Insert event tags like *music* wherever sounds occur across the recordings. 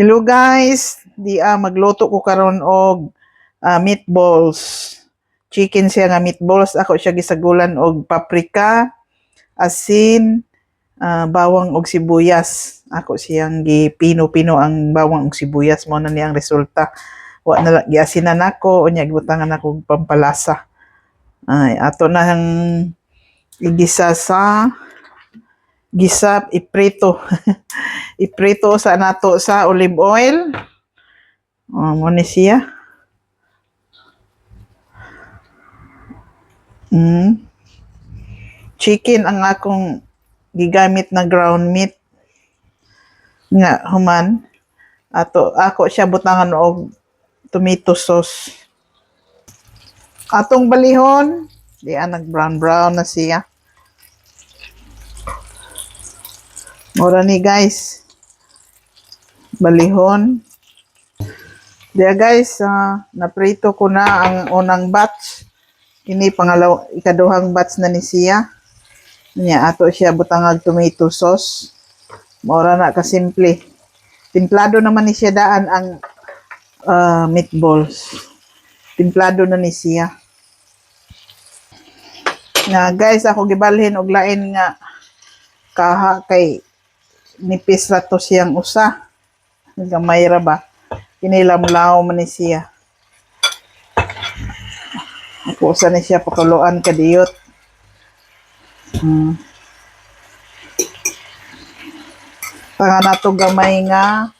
Hello guys, di ah magluto ko karon og ah, meatballs. Chicken siya nga meatballs. Ako siya gisagulan og paprika, asin, ah, bawang og sibuyas. Ako siyang gipino-pino ang bawang og sibuyas mo na niyang resulta. Wa na lang giasinan nako unya gibutangan ako og pampalasa. Ay, ato na ang igisa sa gisa iprito. *laughs* iprito sa nato sa olive oil. Oh, mo ni siya. Mm. Chicken ang akong gigamit na ground meat nga human ato ako siya butangan og tomato sauce atong balihon di ah, nag brown brown na siya Mura ni guys. Balihon. Diya guys, ah, naprito ko na ang unang batch. Kini pangalaw ikaduhang batch na ni siya. Nya ato siya butangag tomato sauce. Mura na ka simple. Timplado naman ni siya daan ang ah, meatballs. Timplado na ni siya. Nga guys, ako gibalhin og lain nga kaha kay nipis ra to siyang usa. Gamay ra ba? Kinilamlaw man ni siya. Ako sa ni siya pakuluan kadiyot. Hmm. Tanga na to gamay nga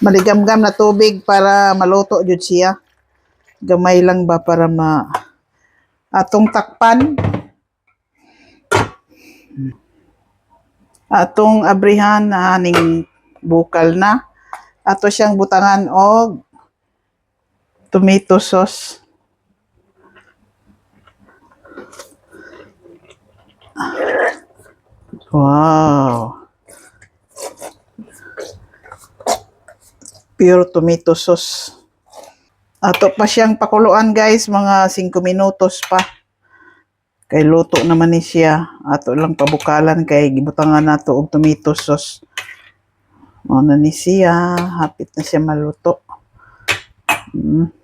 maligam-gam na tubig para maluto jud siya. Gamay lang ba para ma atong takpan atong abrihan na ning bukal na. Ato siyang butangan og tomato sauce. Wow. Pure tomato sauce. Ato pa siyang pakuluan guys mga 5 minutos pa kay luto naman ni siya. Ato lang pabukalan kay gibutangan nato og tomato sauce. Mo na ni siya. Hapit na siya maluto. Mm.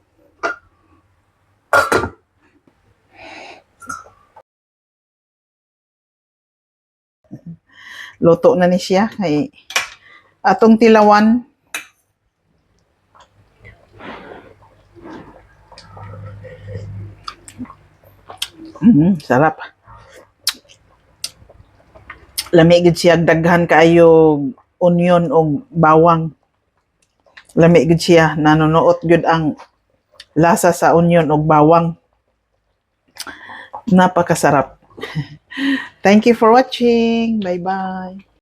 luto na ni siya kay atong tilawan Mm, sarap. Lami gid siya daghan kaayo onion o bawang. Lami gid siya nanonoot gud ang lasa sa onion o bawang. Napakasarap. *laughs* Thank you for watching. Bye-bye.